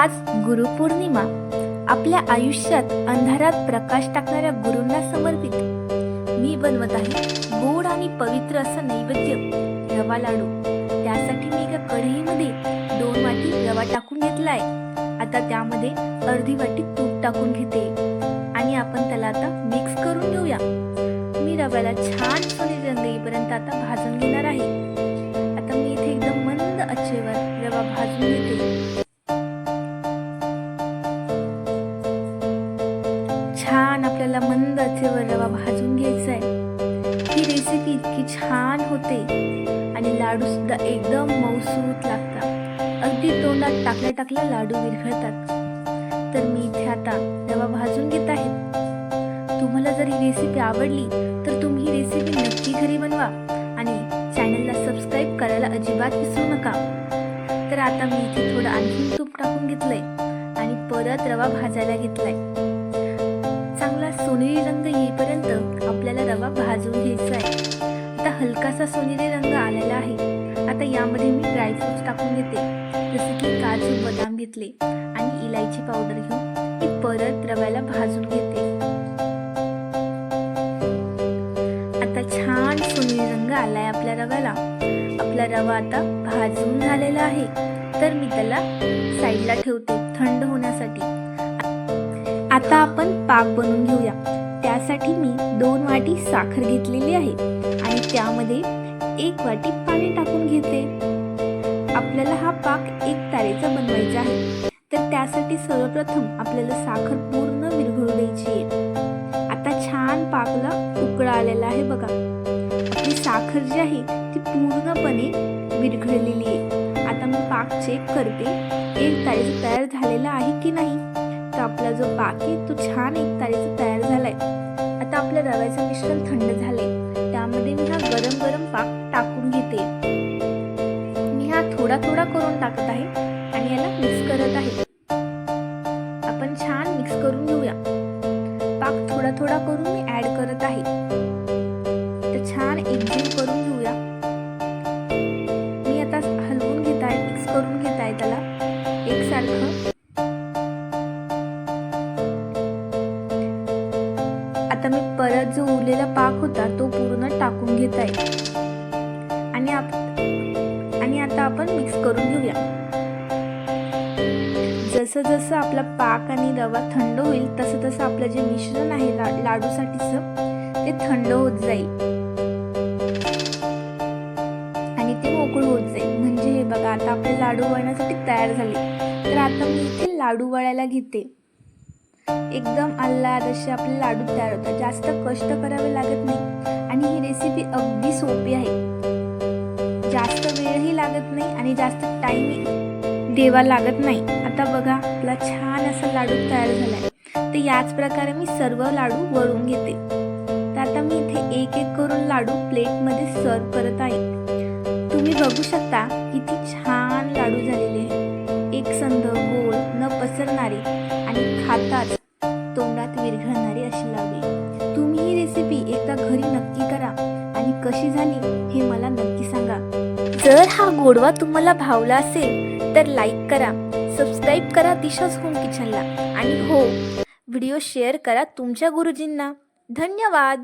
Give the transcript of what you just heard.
आज गुरुपौर्णिमा आपल्या आयुष्यात अंधारात प्रकाश टाकणाऱ्या गुरूंना समर्पित. मी बनवत आहे गोड आणि पवित्र असं नैवेद्य रवा लाडू. त्यासाठी मी एका कढईमध्ये दोन वाटी रवा टाकून घेतलाय. आता त्यामध्ये अर्धी वाटी तूप टाकून घेते. आणि आपण त्याला आता मिक्स करून घेऊया. मी रव्याला छान सोनेरी रंग येईपर्यंत आता भाजून घेणार आहे. आता मी इथे एकदम मंद अच्छेवर रवा भाजून घेते. मंद रवा भाजून घ्यायचा आहे ही रेसिपी इतकी छान होते आणि लाडूसुद्धा एकदम मऊसूत लागतात. अगदी तोंडात टाकल्या टाकल्या लाडू विरघळतात. तर मी इथे आता रवा भाजून घेत आहे. तुम्हाला जर ही रेसिपी आवडली तर तुम्ही ही रेसिपी नक्की घरी बनवा आणि चॅनलला सबस्क्राईब करायला अजिबात विसरू नका. तर आता मी इथे थोडं आणखी तूप टाकून घेतलंय आणि परत रवा भाजायला घेतलाय. चांगला सोनेरी रंग येईपर्यंत आपल्याला रवा भाजून घ्यायचा आहे. आता हलकासा सोनेरी रंग आलेला आहे. आता यामध्ये मी ड्रायफ्रुट्स टाकून घेते. जसे की काजू बदाम घेतले आणि इलायची पावडर घेऊन मी परत रव्याला भाजून घेते. आता छान सोनेरी रंग आलाय आपल्या रव्याला. आपला रवा आता भाजून झालेला आहे. तर मी त्याला साईडला ठेवते थंड होण्यासाठी. आता आपण पाक बनवून घेऊया. त्यासाठी मी दोन वाटी साखर घेतलेली आहे आणि त्यामध्ये एक वाटी पाणी टाकून घेते. आपल्याला हा पाक एक तारेचा बनवायचा आहे. तर त्यासाठी सर्वप्रथम आपल्याला साखर पूर्ण विरघळू द्यायची आहे. आता छान पाकला उकळा आलेला आहे बघा. आपली साखर जी आहे ती पूर्णपणे विरघळलेली आहे. आता मी पाक चेक करते एक तारेचा तयार झालेला आहे की नाही. तर आपला जो पाक आहे तो छान एक तारेचा तयार झालाय. आता आपलं रव्याचं मिश्रण थंड झालंय. त्यामध्ये मी हा गरम गरम पाक टाकून घेते. मी हा थोडा थोडा करून टाकत आहे आणि याला मिक्स करत आहे. आपण छान मिक्स करून घेऊया. पाक थोडा थोडा करून मी ऍड करत आहे. आता मी परत जो उरलेला पाक होता तो पूर्ण टाकून घेत आहे. आणि आप आणि आता आपण मिक्स करून घेऊया. जसं जसं आपला पाक आणि रवा थंड होईल तसं तसं आपलं जे मिश्रण आहे ला लाडूसाठीचं ते थंड होत जाईल. आणि ते मोकळं होत जाईल. म्हणजे हे बघा आता आपले लाडू वळण्यासाठी तयार झाले. तर आता मी इथे लाडू वळायला घेते. एकदम आल्हाद असे आपले लाडू तयार होतात. जास्त कष्ट करावे लागत नाही. आणि ही रेसिपी अगदी सोपी आहे. जास्त वेळही लागत नाही आणि जास्त टाइम देवा लागत नाही. आता बघा आपला छान असा लाडू तयार झालाय. तर याच प्रकारे मी सर्व लाडू वळून घेते. तर आता मी इथे एक एक करून लाडू प्लेटमध्ये सर्व करत आहे. तुम्ही बघू शकता किती छान लाडू झालेले आहे एक संध गोल न पसरणारे आणि खाताच. नक्की करा आणि कशी झाली हे मला नक्की सांगा. जर हा गोडवा तुम्हाला भावला असेल तर लाईक करा सबस्क्राईब करा दिशाच होम किचनला आणि हो व्हिडिओ शेअर करा तुमच्या गुरुजींना. धन्यवाद!